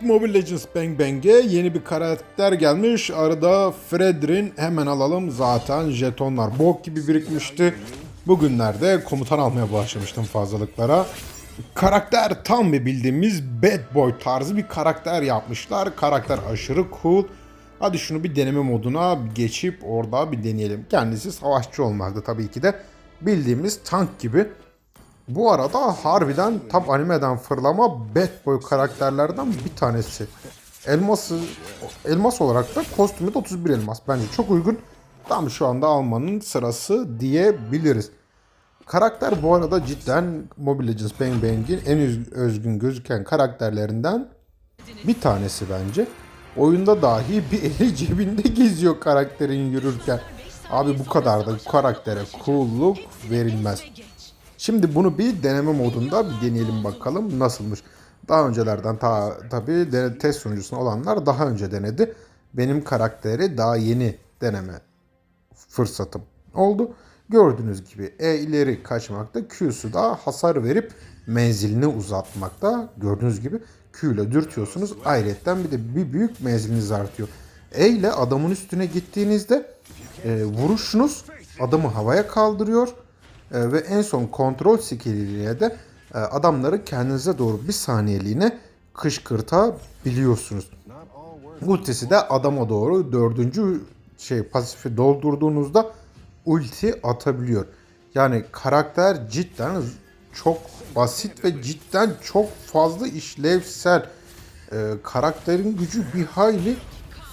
Evet Mobile Legends Bang Bang'e yeni bir karakter gelmiş. Arada Fredrin hemen alalım zaten jetonlar bok gibi birikmişti. Bugünlerde komutan almaya başlamıştım fazlalıklara. Karakter tam bir bildiğimiz bad boy tarzı bir karakter yapmışlar. Karakter aşırı cool. Hadi şunu bir deneme moduna geçip orada bir deneyelim. Kendisi savaşçı olmakta tabii ki de bildiğimiz tank gibi. Bu arada harbiden tam animeden fırlama bad boy karakterlerden bir tanesi. Elması, elmas olarak da kostümü de 31 elmas. Bence çok uygun. Tam şu anda almanın sırası diyebiliriz. Karakter bu arada cidden Mobile Legends Bang Bang'in en öz- özgün gözüken karakterlerinden bir tanesi bence. Oyunda dahi bir eli cebinde geziyor karakterin yürürken. Abi bu kadar da karaktere cool'luk verilmez. Şimdi bunu bir deneme modunda bir deneyelim bakalım nasılmış. Daha öncelerden ta, tabii de- test sunucusuna olanlar daha önce denedi. Benim karakteri daha yeni deneme fırsatım oldu. Gördüğünüz gibi E ileri kaçmakta, Q'su da hasar verip menzilini uzatmakta. Gördüğünüz gibi Q ile dürtüyorsunuz. Ayrıca bir de bir büyük menziliniz artıyor. E ile adamın üstüne gittiğinizde e, vuruşunuz adamı havaya kaldırıyor. E, ve en son kontrol skilliyle de e, adamları kendinize doğru bir saniyeliğine kışkırtabiliyorsunuz. Ultisi de adama doğru dördüncü şey pasifi doldurduğunuzda ulti atabiliyor. Yani karakter cidden çok basit ve cidden çok fazla işlevsel. Ee, karakterin gücü bir hayli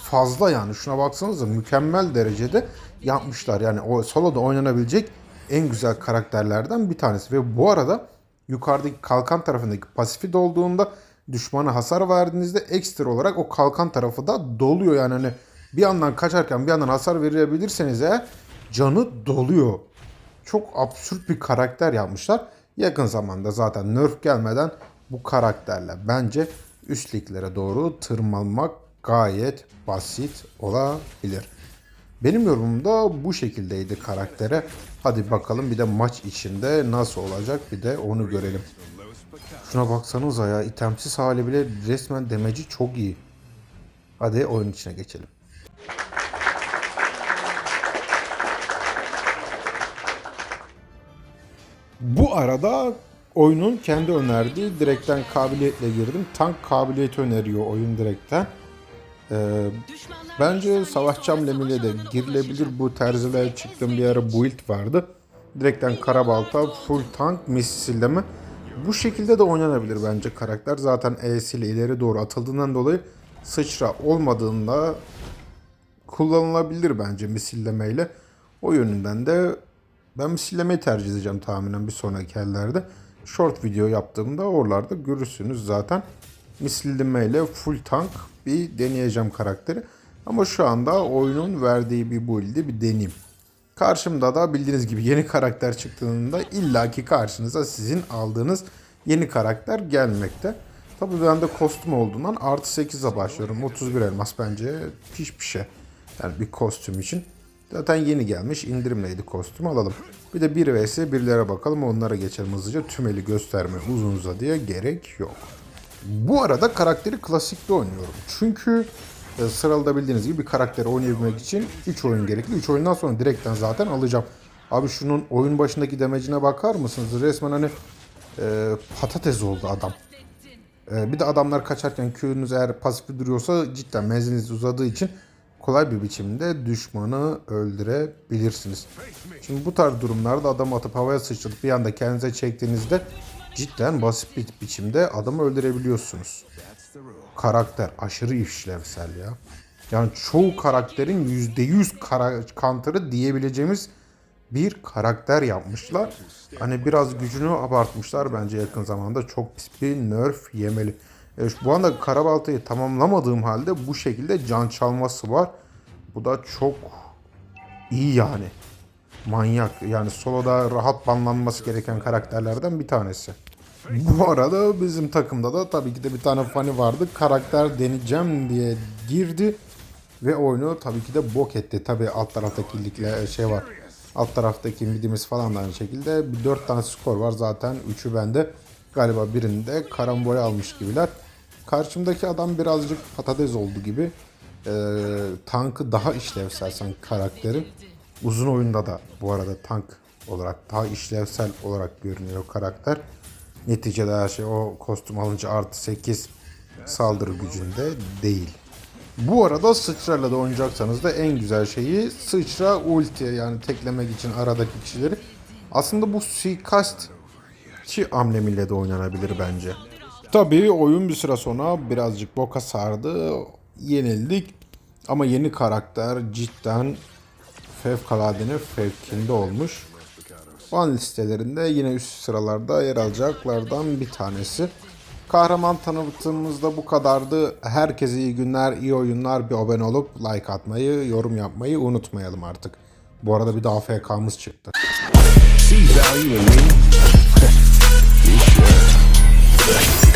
fazla yani. Şuna baksanıza mükemmel derecede yapmışlar. Yani o soloda oynanabilecek en güzel karakterlerden bir tanesi. Ve bu arada yukarıdaki kalkan tarafındaki pasifi dolduğunda düşmana hasar verdiğinizde ekstra olarak o kalkan tarafı da doluyor. Yani hani bir yandan kaçarken bir yandan hasar verebilirseniz eğer canı doluyor. Çok absürt bir karakter yapmışlar. Yakın zamanda zaten nerf gelmeden bu karakterle bence üst liglere doğru tırmanmak gayet basit olabilir. Benim yorumum da bu şekildeydi karaktere. Hadi bakalım bir de maç içinde nasıl olacak bir de onu görelim. Şuna baksanıza ya itemsiz hali bile resmen demeci çok iyi. Hadi oyun içine geçelim. Bu arada oyunun kendi önerdiği direkten kabiliyetle girdim. Tank kabiliyeti öneriyor oyun direkten. Ee, bence savaşçı hamlemiyle de girilebilir. Bu terzilere çıktığım bir ara build vardı. Direkten karabalta, full tank, misilleme. Bu şekilde de oynanabilir bence karakter. Zaten E'siyle ileri doğru atıldığından dolayı sıçra olmadığında kullanılabilir bence misillemeyle. O yönünden de ben misillemeyi tercih edeceğim tahminen bir sonraki ellerde. Short video yaptığımda oralarda görürsünüz zaten. Misillemeyle full tank bir deneyeceğim karakteri. Ama şu anda oyunun verdiği bir build'i bir deneyeyim. Karşımda da bildiğiniz gibi yeni karakter çıktığında illaki karşınıza sizin aldığınız yeni karakter gelmekte. Tabii ben de kostüm olduğundan artı 8'e başlıyorum. 31 elmas bence hiçbir şey. Yani bir kostüm için. Zaten yeni gelmiş indirimleydi kostüm alalım. Bir de 1 vs 1'lere bakalım onlara geçelim hızlıca. Tümeli gösterme uzun uzadıya gerek yok. Bu arada karakteri klasikte oynuyorum. Çünkü e, sıralda bildiğiniz gibi bir karakteri oynayabilmek için 3 oyun gerekli. 3 oyundan sonra direkten zaten alacağım. Abi şunun oyun başındaki demecine bakar mısınız? Resmen hani e, patates oldu adam. E, bir de adamlar kaçarken Q'nuz eğer pasifi duruyorsa cidden menziliniz uzadığı için kolay bir biçimde düşmanı öldürebilirsiniz. Şimdi bu tarz durumlarda adam atıp havaya sıçratıp bir anda kendinize çektiğinizde cidden basit bir biçimde adamı öldürebiliyorsunuz. Karakter aşırı işlevsel ya. Yani çoğu karakterin %100 kara counter'ı diyebileceğimiz bir karakter yapmışlar. Hani biraz gücünü abartmışlar bence yakın zamanda. Çok pis bir nerf yemeli. E, şu- bu anda Karabalta'yı tamamlamadığım halde bu şekilde can çalması var. Bu da çok iyi yani. Manyak. Yani soloda rahat banlanması gereken karakterlerden bir tanesi. Bu arada bizim takımda da tabii ki de bir tane fani vardı. Karakter deneyeceğim diye girdi. Ve oyunu tabii ki de bok etti. Tabii alt taraftaki ligle şey var. Alt taraftaki midimiz falan da aynı şekilde. Bir 4 tane skor var zaten. Üçü bende. Galiba birinde karambole almış gibiler. Karşımdaki adam birazcık patates oldu gibi. Ee, tankı daha işlevsel sanki karakterin. Uzun oyunda da bu arada tank olarak daha işlevsel olarak görünüyor karakter. Neticede her şey o kostüm alınca artı 8 saldırı gücünde değil. Bu arada sıçrayla da oynayacaksanız da en güzel şeyi sıçra ulti yani teklemek için aradaki kişileri. Aslında bu suikast çi amblemiyle de oynanabilir bence. Tabii oyun bir süre sonra birazcık boka sardı. Yenildik. Ama yeni karakter cidden fevkaladenin fevkinde olmuş. Puan listelerinde yine üst sıralarda yer alacaklardan bir tanesi. Kahraman tanıtımımızda bu kadardı. Herkese iyi günler, iyi oyunlar. Bir abone olup like atmayı, yorum yapmayı unutmayalım artık. Bu arada bir daha FK'mız çıktı. See value in me?